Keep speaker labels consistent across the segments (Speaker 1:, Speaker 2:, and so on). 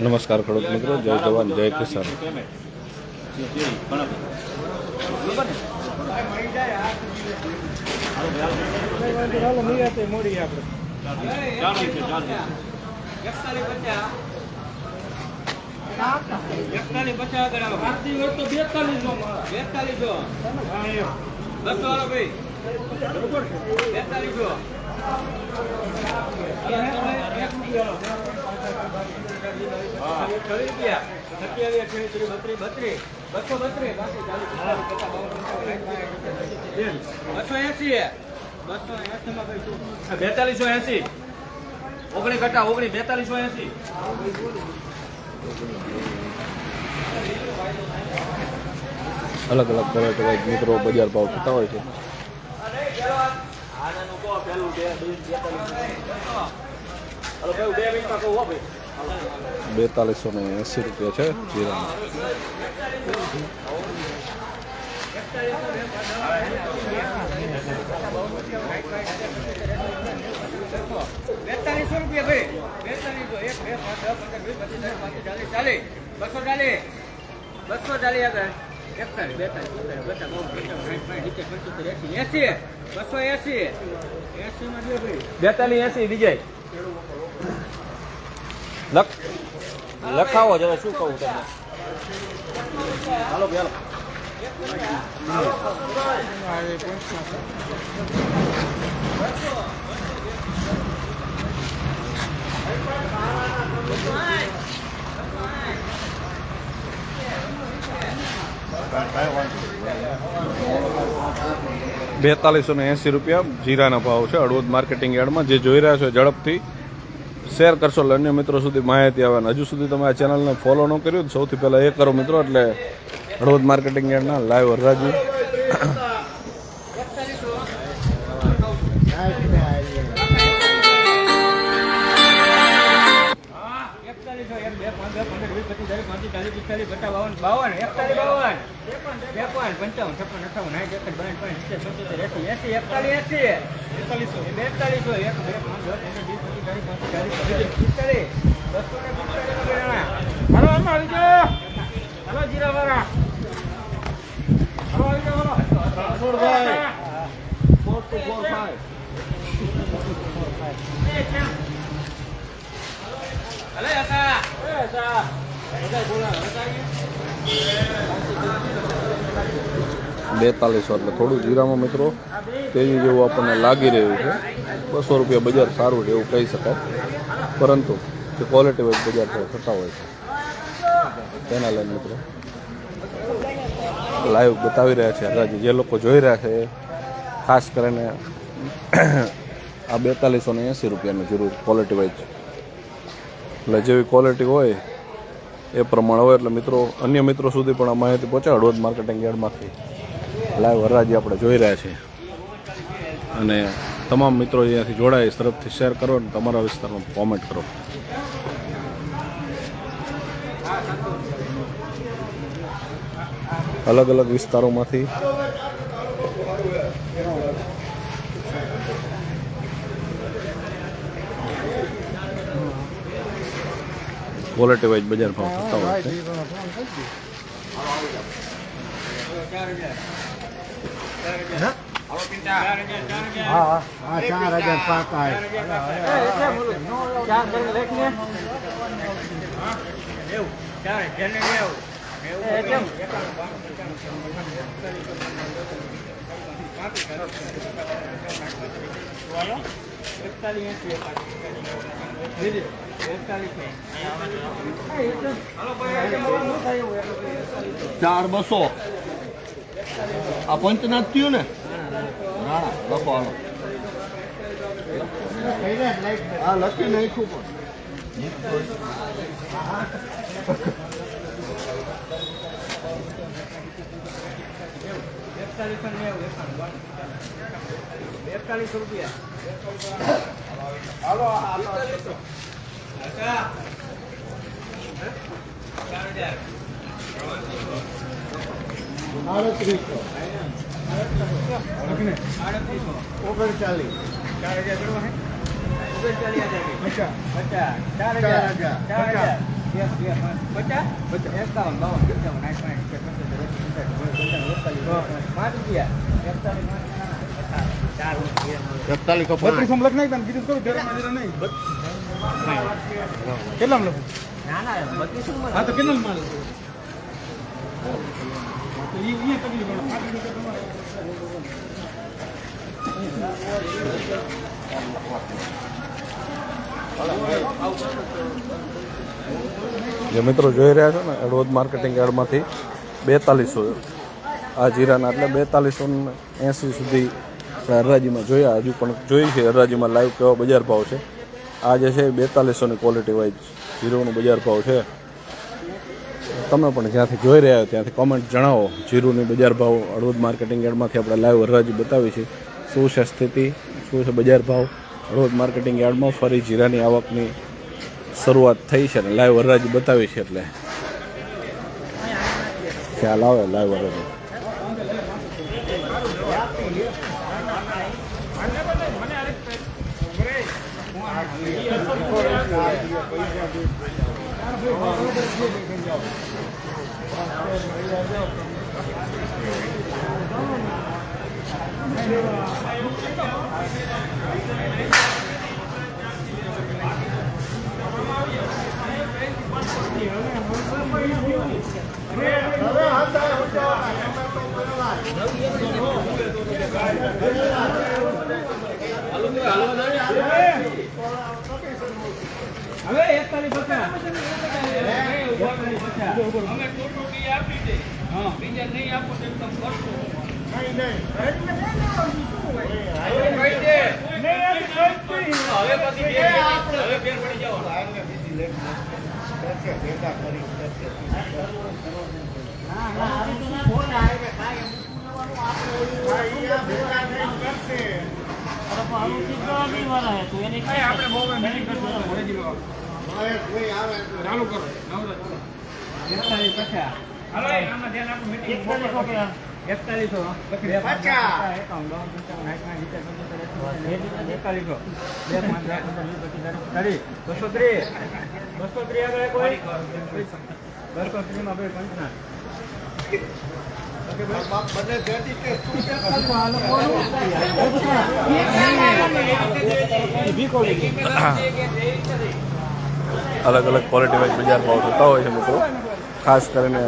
Speaker 1: નમસ્કાર ખેડૂત મિત્રો જય જવાન જય કિસાન
Speaker 2: એકતાલીસ પચાસ આગળ આવો. બેતાલીસ જો. બસો વાળો ભાઈ. બેતાલીસ એસી. ઓગણી ઘટા ઓગણી બેતાલીસો એસી.
Speaker 1: અલગ અલગ વેરાયટી વાઇઝ મિત્રો બજાર ભાવ થતા હોય છે.
Speaker 2: આનાનું કહો પેલું બે બે બેતાલીસ. હલો ભાઈ બે મિનિટમાં કહું હો ભાઈ.
Speaker 1: બેતાલીસો ને એંસી રૂપિયા છે જીરા
Speaker 2: બેતાલીસો રૂપિયા ભાઈ. બેતાલીસો એક બે પાંચ દસ પંદર વીસ પચીસ ત્રીસ ચાલીસ ચાલીસ. બસો ચાલીસ. બસો ચાલીસ આગળ. એકતાલીસ બેતાલીસ એસી બસો એસી. એસી માં ભાઈ. બેતાલીસ એસી વિજય. લખ. લખાવો જરા શું કહું તમને? હાલો ભાઈ હાલો
Speaker 1: બેતાલીસો ને એંસી રૂપિયા જીરાના ભાવ છે હળવદ માર્કેટિંગ યાર્ડમાં. જે જોઈ રહ્યા છો ઝડપથી શેર કરશો એટલે અન્ય મિત્રો સુધી માહિતી આવે અને હજુ સુધી તમે આ ચેનલને ફોલો ન કર્યું સૌથી પહેલાં એ કરો મિત્રો, એટલે હળવદ માર્કેટિંગ યાર્ડના લાઈવ
Speaker 2: બેતાલીસો બેતાલીસો એક બે પાંચ
Speaker 1: બેતાલીસો એટલે થોડું જીરામાં મિત્રો. તેજી જેવું આપણને લાગી રહ્યું છે. બસો રૂપિયા બજાર સારું છે એવું કહી શકાય. પરંતુ તે ક્વોલિટી વાઇઝ બજાર થતા હોય છે. તેના લઈને મિત્રો લાઈવ બતાવી રહ્યા છે. હરાજી જે લોકો જોઈ રહ્યા છે, ખાસ કરીને આ બેતાલીસો ને એંસી રૂપિયાની જરૂર ક્વોલિટી વાઇઝ એટલે જેવી ક્વોલિટી હોય એ પ્રમાણે હોય. એટલે મિત્રો, અન્ય મિત્રો સુધી પણ આ માહિતી પહોંચાડો. માર્કેટિંગ યાર્ડમાંથી લાઈવ હરાજી આપણે જોઈ રહ્યા છીએ. અને તમામ મિત્રો અહીંયાથી જોડાય તરફથી શેર કરો અને તમારા વિસ્તારમાં કોમેન્ટ કરો. અલગ અલગ વિસ્તારોમાંથી ક્વોલિટી વાઇઝ બજાર ભાવ થતા હોય છે.
Speaker 3: હા હા ચાર હજાર પાક
Speaker 2: ચાર
Speaker 3: બસો આ પંચનાથ થયું ને? રાણા લખો હાલો હા લખી નાખ્યું પણ
Speaker 2: બેતાલીસ રૂપિયા ચાર હજાર
Speaker 3: આડત્રીસો
Speaker 2: આડત્રીસો
Speaker 3: ઓગણચાલીસ.
Speaker 2: ચાર હજાર હે?
Speaker 3: પચાસ.
Speaker 2: પચાસ. ચાર હજાર.
Speaker 3: હજાર.
Speaker 2: ચાર હજાર. એક બે પચાસ? એકાવન બાવન પંચાવન સાઠ પાંચ પાંચ રૂપિયા. એકતાલીસ
Speaker 4: બત્રીસમાં લખ નાખ બીજું કરું નહીં. કેટલા લખું?
Speaker 2: ના ના બત્રીસ
Speaker 4: હા તો કેટલા માં લખું?
Speaker 1: જે મિત્રો જોઈ રહ્યા છો ને એડવોજ માર્કેટિંગ યાર્ડમાંથી બેતાલીસો. આ જીરાના એટલે બેતાલીસો એંસી સુધી હરાજીમાં જોયા. હજુ પણ જોઈ છે હરાજીમાં લાઈવ કેવો બજાર ભાવ છે. આ જે છે બેતાલીસોની ક્વોલિટી વાઇઝ જીરોનો બજાર ભાવ છે. તમે પણ જ્યાંથી જોઈ રહ્યા છો ત્યાંથી કોમેન્ટ જણાવો. જીરુની બજાર ભાવ હળવદ માર્કેટિંગ યાર્ડમાંથી આપણે લાઈવ હરાજી બતાવી છે. શું છે સ્થિતિ? શું છે બજાર ભાવ? હળવદ માર્કેટિંગ યાર્ડમાં ફરી જીરાની આવકની શરૂઆત થઈ છે અને લાઈવ હરાજી બતાવી છે એટલે. ખ્યાલ આવે લાઈવ હરાજી
Speaker 2: હવે એકતાલીસ પચાસ એકતાલીસ પચાસ અમે ટોટલ બી આપી દે. હા. બીજા નહીં આપો તો એકદમ કરશો. આપણે બહુ
Speaker 4: ચાલુ કરો
Speaker 2: એકતાલીસ
Speaker 1: અલગ અલગ ક્વોલિટી વાઇઝ બજાર ભાવ થતા હોય છે મિત્રો ખાસ કરીને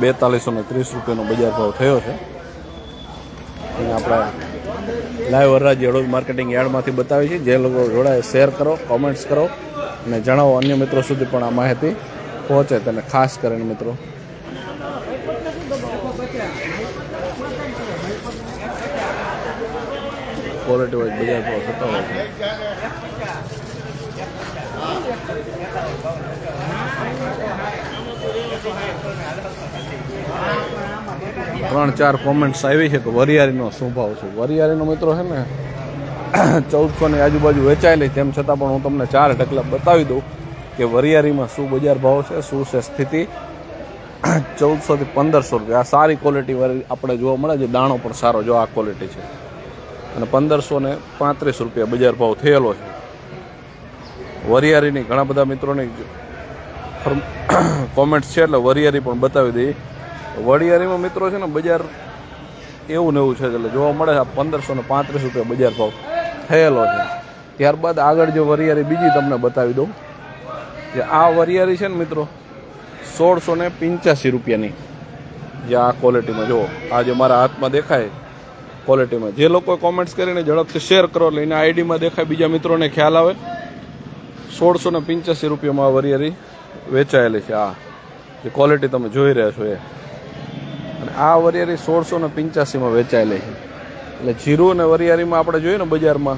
Speaker 1: બેતાલીસો ને ત્રીસ રૂપિયાનો બજાર ભાવ થયો છે. અને આપણે લાઈવ વરરાજ હળવદ માર્કેટિંગ યાર્ડમાંથી બતાવી છે. જે લોકો જોડાય શેર કરો કોમેન્ટ્સ કરો અને જણાવો અન્ય મિત્રો સુધી પણ આ માહિતી પહોંચે તેને ખાસ કરીને મિત્રો. ક્વોલિટી વાઇઝ બજાર ભાવ થતા ત્રણ ચાર કોમેન્ટ્સ આવી છે કે વરિયાળીનો શું ભાવ છે. વરિયાળીનો મિત્રો છે ને ચૌદસોની આજુબાજુ વેચાયેલી તેમ છતાં પણ હું તમને ચાર ઢગલા બતાવી દઉં કે વરિયાળીમાં શું બજાર ભાવ છે, શું છે સ્થિતિ. ચૌદસોથી પંદરસો રૂપિયા. આ સારી ક્વોલિટી આપણે જોવા મળે છે. દાણો પણ સારો, જો આ ક્વોલિટી છે. અને પંદરસો ને પાંત્રીસ રૂપિયા બજાર ભાવ થયેલો છે. વરિયારીની ઘણા બધા મિત્રોની કોમેન્ટ્સ છે, એટલે વરિયારી પણ બતાવી દઈએ. વરિયારીમાં મિત્રો છે ને બજાર એવું ને એવું છે, એટલે જોવા મળે છે પંદરસો ને પાંત્રીસ રૂપિયા બજાર ભાવ થયેલો છે. ત્યારબાદ આગળ જે વરિયાળી બીજી તમને બતાવી દઉં. જે આ વરિયારી છે ને મિત્રો, સોળસો ને પંચ્યાસી રૂપિયાની. જે આ ક્વોલિટીમાં જુઓ, આ જે મારા હાથમાં દેખાય ક્વોલિટીમાં જે લોકો કોમેન્ટ્સ કરીને ઝડપથી શેર કરો, એટલે એના આઈડીમાં દેખાય, બીજા મિત્રોને ખ્યાલ આવે. સોળસો ને પંચ્યાસી રૂપિયામાં આ વરિયાળી વેચાયેલી છે, આ. જે ક્વોલિટી તમે જોઈ રહ્યા છો એ. અને આ વરિયાળી સોળસો ને પંચ્યાસીમાં વેચાયેલી છે. એટલે જીરું અને વરિયાળીમાં આપણે જોઈએ ને બજારમાં,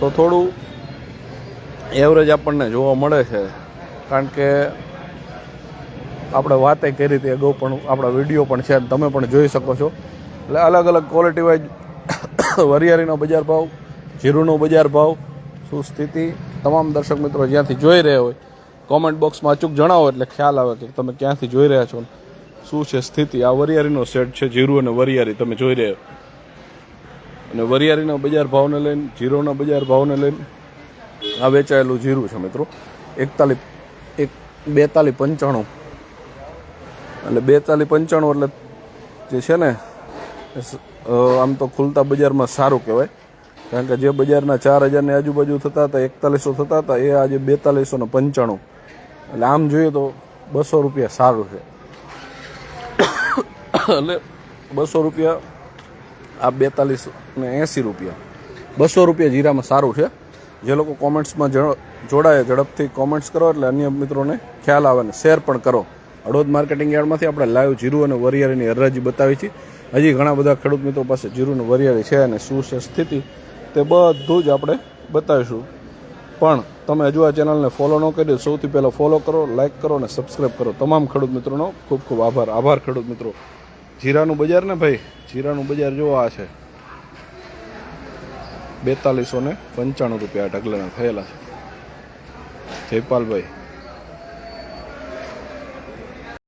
Speaker 1: તો થોડું એવરેજ આપણને જોવા મળે છે. કારણ કે આપણે વાતે કરી હતી, અગાઉ પણ આપણા વીડિયો પણ છે, તમે પણ જોઈ શકો છો. એટલે અલગ અલગ ક્વોલિટી વાઇઝ વરિયાળીનો બજાર ભાવ, જીરુનો બજાર ભાવ, શું સ્થિતિ? તમામ દર્શક મિત્રો જ્યાંથી જોઈ રહ્યા હોય કોમેન્ટ બોક્સમાં અચૂક જણાવો એટલે ખ્યાલ આવે કે તમે ક્યાંથી જોઈ રહ્યા છો. શું છે સ્થિતિ? આ વરિયાળીનો સેટ છે, જીરું અને વરિયાળી, તમે જોઈ રહ્યા અને વરિયાળીના બજાર ભાવને લઈને, જીરોના બજાર ભાવને લઈને આ વેચાયેલું જીરું છે મિત્રો. એકતાલીસ, એક, બેતાલીસ પંચાણું. એટલે બેતાલીસ પંચાણું એટલે જે છે ને આમ તો ખુલતા બજારમાં સારું કહેવાય. કારણ કે જે બજારના ચાર હજારની આજુબાજુ થતા હતા, એકતાલીસો થતા હતા, એ આજે બેતાલીસો ને પંચાણું. એટલે આમ જોઈએ તો બસો રૂપિયા સારું છે. એટલે બસો રૂપિયા, આ બેતાલીસ ને એંસી રૂપિયા. બસો રૂપિયા જીરામાં સારું છે. જે લોકો કોમેન્ટ્સમાં જોડાય ઝડપથી કોમેન્ટ્સ કરો એટલે અન્ય મિત્રોને ખ્યાલ આવે ને શેર પણ કરો. હળવદ માર્કેટિંગ યાર્ડમાંથી આપણે લાઈવ જીરું અને વરિયાળીની હરાજી બતાવી છે. હજી ઘણા બધા ખેડૂત મિત્રો પાસે જીરું વરિયાળી છે અને શું છે સ્થિતિ તે બધું જ આપણે બતાવીશું. પણ તમે હજુ આ ચેનલને ફોલો ન કરી સૌથી પહેલાં ફોલો કરો લાઇક કરો અને સબસ્ક્રાઈબ કરો. તમામ ખેડૂત મિત્રોનો ખૂબ ખૂબ આભાર. આભાર ખેડૂત મિત્રો. જીરાનું બજાર ને ભાઈ? જીરાનું બજાર જો આ છે. બેતાલીસો ને પંચાણું રૂપિયા ઢગલાના થયેલા છે. જયપાલભાઈ